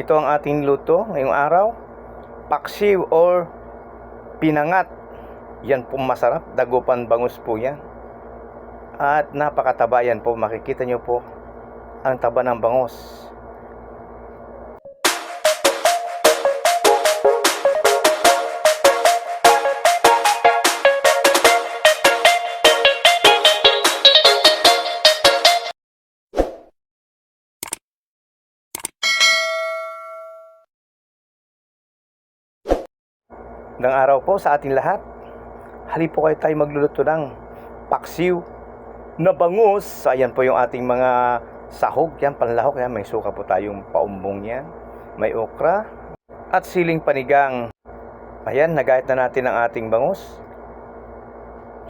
Ito ang ating luto ngayong araw. Paksiw or pinangat. Yan po masarap. Dagupan bangus po yan. At napakataba yan po. Makikita nyo po ang taba ng bangus. Magandang araw po sa ating lahat. Halip po kayo tayo magluluto ng paksiw na bangus. Ayan po yung ating mga sahog. Yan, panlahok. Yan, may suka po tayong paumbong yan. May okra. At siling panigang. Ayan, nagayat na natin ang ating bangus.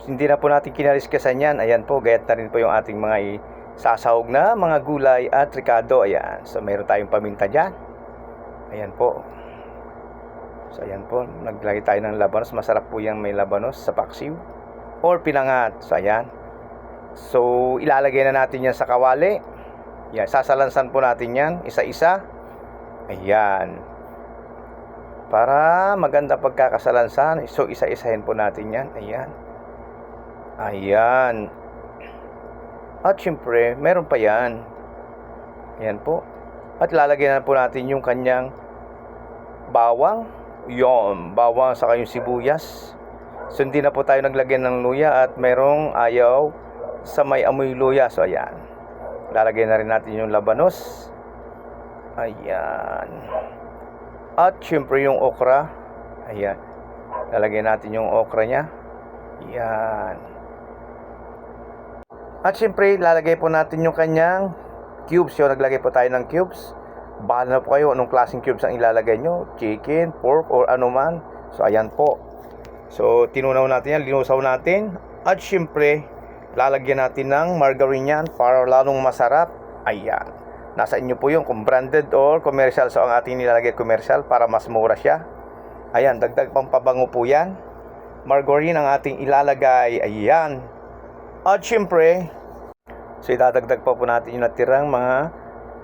Hindi na po natin kinaliskasan yan. Ayan po, gayat na rin po yung ating mga sasahog na mga gulay at ricado. Ayan, so mayroon tayong paminta dyan. Ayan po. So ayan po, naglagay tayo ng labanos. Masarap po yung may labanos sa paksiw or pinangat. So ayan. So ilalagay na natin yan sa kawali. Yan, sasalansan po natin yan isa-isa. Ayan. Para maganda pagkakasalansan, so isa-isahin po natin yan. Ayan. Ayan. At syempre, meron pa yan. Ayan po. At lalagyan na po natin yung kanyang bawang. Yon, bawang saka yung sibuyas. So hindi na po tayo naglagyan ng luya at merong ayaw sa may amoy luya. So ayan. Lalagyan na rin natin yung labanos. Ayan. At syempre yung okra. Ayan. Lalagyan natin yung okra niya. Ayan. At syempre, lalagay po natin yung kanyang cubes. Yung naglagay po tayo ng cubes. Bahala na po kayo anong klaseng cubes ang ilalagay nyo. Chicken, pork, or ano man. So, ayan po. So, tinunaw natin yan. Linusaw natin. At syempre, lalagyan natin ng margarine yan para lalong masarap. Ayan. Nasa inyo po yung kung branded or commercial. So, ang ating nilalagay commercial para mas mura siya. Ayan, dagdag pang pabango po yan. Margarine ang ating ilalagay. Ayan. At syempre, so idadagdag pa po natin yung natirang mga,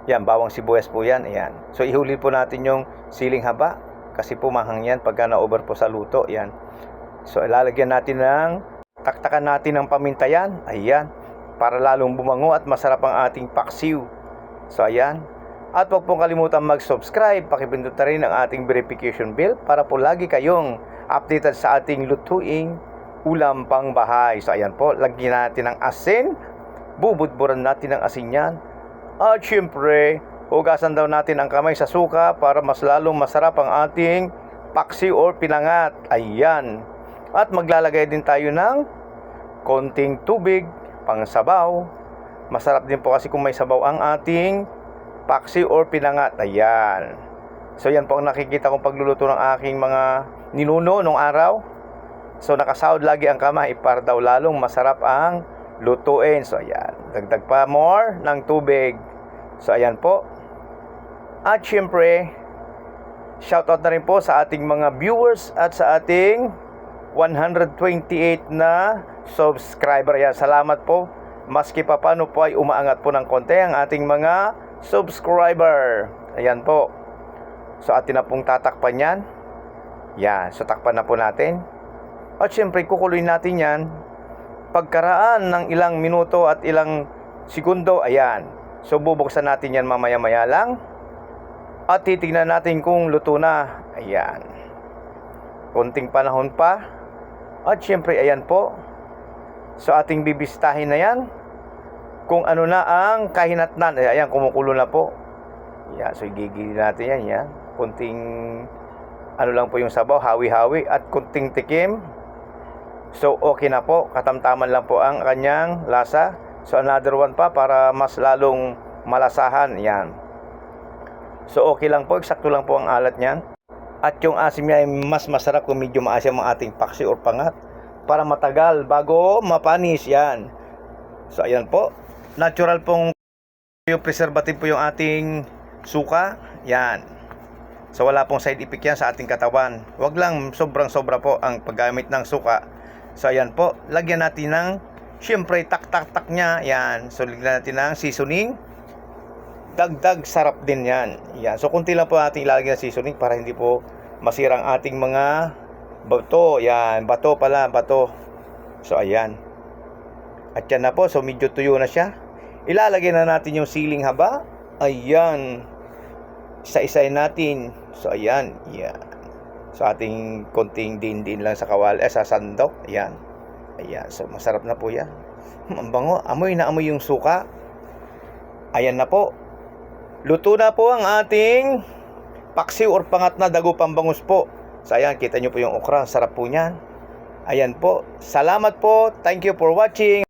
yan, bawang sibuyas po yan, ayan. So ihuli po natin yung siling haba, kasi pumahang yan pagka na-over po sa luto, yan. So ilalagyan natin ng, taktakan natin ng paminta yan, ayan, para lalong bumango at masarap ang ating paksiw. So ayan. At huwag pong kalimutan mag-subscribe, pakipindot na rin ang ating verification bell para po lagi kayong updated sa ating lutuing ulam pang bahay. So ayan po, lagyan natin ng asin. Bubudburan natin ng asin yan. At syempre, hugasan daw natin ang kamay sa suka para mas lalong masarap ang ating paksi or pinangat. Ayan. At maglalagay din tayo ng konting tubig pang sabaw. Masarap din po kasi kung may sabaw ang ating paksi or pinangat. Ayan. So yan po ang nakikita kong pagluluto ng aking mga ninuno nung araw. So nakasahod lagi ang kamay para daw lalong masarap ang lutuin. So ayan, dagdag pa more ng tubig. So ayan po. At syempre, shoutout na rin po sa ating mga viewers at sa ating 128 na subscriber. Yan, salamat po. Maski pa paano po ay umaangat po ng konti ang ating mga subscriber. Ayan po. So atin na pong tatakpan yan. Yan, so takpan na po natin. At syempre, kukuloyin natin yan. Pagkaraan ng ilang minuto at ilang segundo, ayan. So, bubuksan natin yan mamaya-maya lang. At titignan natin kung luto na. Ayan. Konting panahon pa. At syempre, ayan po. So, ating bibistahin na yan. Kung ano na ang kahinatnan. Ayan, kumukulo na po. Ayan, so igigilin natin yan. Yan. Kunting ano lang po yung sabaw, hawi-hawi at kunting tikim. So okay na po, katamtaman lang po ang kanyang lasa. So another one pa para mas lalong malasahan. Yan. So okay lang po, eksakto lang po ang alat niyan. At yung asim niya ay mas masarap kung medyo maasim ang ating paksi or pangat para matagal bago mapanis yan. So ayan po, natural pong yung preservative po yung ating suka. Yan. So wala pong side effect yan sa ating katawan. Huwag lang sobrang sobra po ang paggamit ng suka. So ayan po, lagyan natin ng syempre tak tak tak niya. Yan. So lagyan natin ng seasoning. dagdag sarap din yan. Yan. So, kunti lang po ating ilalagay na seasoning para hindi po masira ang ating mga bato. Yan. Bato pala. Bato. So, ayan. At yan na po. So, medyo tuyo na siya. Ilalagay na natin yung siling haba. Ayan. Isa-isayin natin. So, ayan. Yan. So, ating konting din-din lang sa kawal. Eh, sa sandok. Ayan. Ayan. So, masarap na po yan. Hmm, Ang bango. Amoy na amoy yung suka. Ayan na po. Luto na po ang ating paksiw or pangat na dago pambangus po. So, ayan. Kita nyo po yung okra. Sarap po niyan. Ayan po. Salamat po. Thank you for watching.